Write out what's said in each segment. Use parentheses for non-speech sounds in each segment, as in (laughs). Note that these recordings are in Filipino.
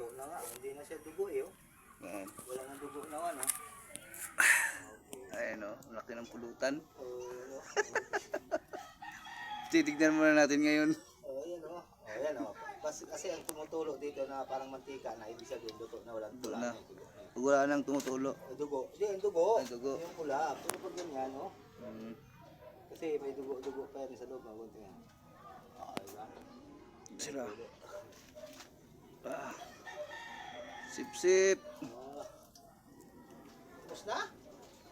luto na nga. Hindi na siya dugo eh. Oh. Yan. Wala nang dugo na ano. (sighs) Ayan o, laki ng pulutan. Oh, ano. (laughs) Titignan muna natin ngayon. Oh, ayan oh. Oh, ayan oh. Kasi, kasi ang tumutulo dito na parang mantika na ibig sabihin luto na walang tula na. Dugo. Pag wala nang tumutulo. Ay, dugo. Hindi, ang dugo. Ay, dugo. Yung pula. Pero pag ganyan, oh. Mm. Kasi may dugo-dugo pa yan sa loob. Mga kunti yan. Ah, diba? Sira. Ah. Sip-sip. Ah. Tapos na?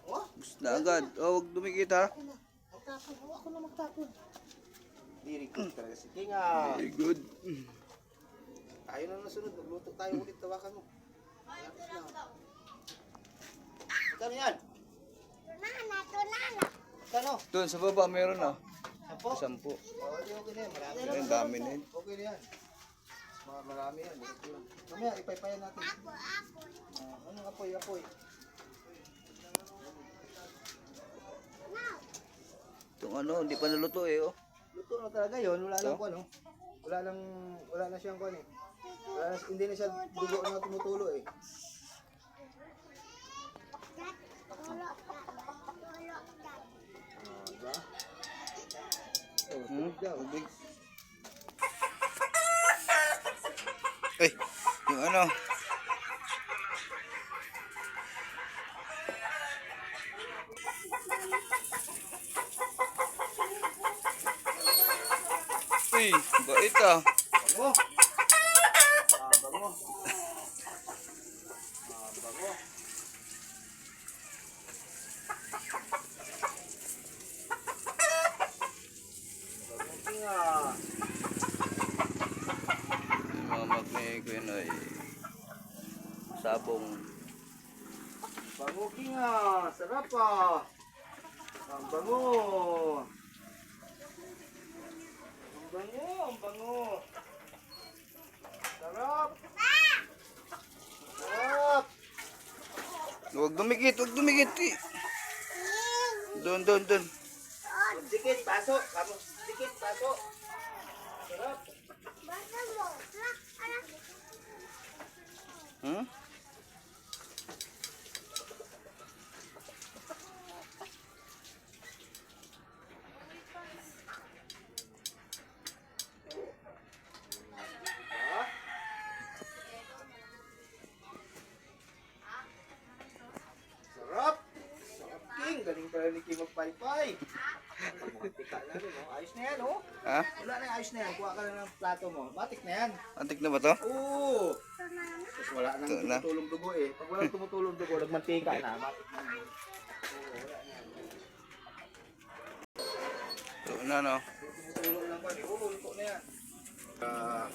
Oh, Gusto na agad. Oh, huwag dumikit ha. ako na. Magtapon. Oh, ako na magtapon. Very good talaga si Kinga. Very good. Tayo na nasunod. Magluto tayo ulit. Tawakan mo. Tapos na. Magkano yan? Magkano? Doon sa baba meron na. Sampo? Sampu. Oh, okay na yan. Marami na. Ayun, dami na yun. Okay na yan. Ma- Marami yan. Mamaya, ipaypayan natin. Ako, ako. anong apoy, apoy? Itong ano, hindi pa naluto eh oh. Luto na talaga yun. Wala lang kung ano. Wala lang, wala na siyang kung ano eh. Wala na, hindi na siya dugo na tumutulo eh. Ah, diba? Oh, Hmm? tubig daw. Tubig. Ay, yung ano. Uy, bait ah. Bango! Ah, bango. Ah, bango. Bango kinga. Magmay ko yun ay sabong. Bango kinga. Sarap ah. Ang bango. Ang bango, ang bango. Sarap. Sarap. Huwag dumikit, huwag dumikit. Doon, doon, doon. Dikit, pasok. Kamu, dikit, pasok. Sarap. Hmm? Ni King magpaypay. Tika na rin, oh. Ayos na yan, oh. Ha? Wala na yung ayos na yan. Kuha ka na ng plato mo. Matik na yan. Antik na ba to? Oo! Tapos wala nang Ito na. tumutulong dugo eh. Pag walang tumutulong dugo, nagmantika na. Matik na yan. Oo, wala na yan. Ito na no. Tumutulong lang pa. Oo, luto na yan. Ah,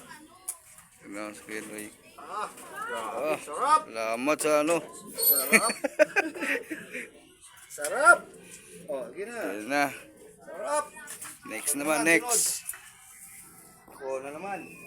Tignan kiloy. ah, grabe. Ah. Sarap! Salamat sa ano. Sarap! (laughs) Sarap! Oh. Ayan na. Sarap! Next naman, next. Ako na naman.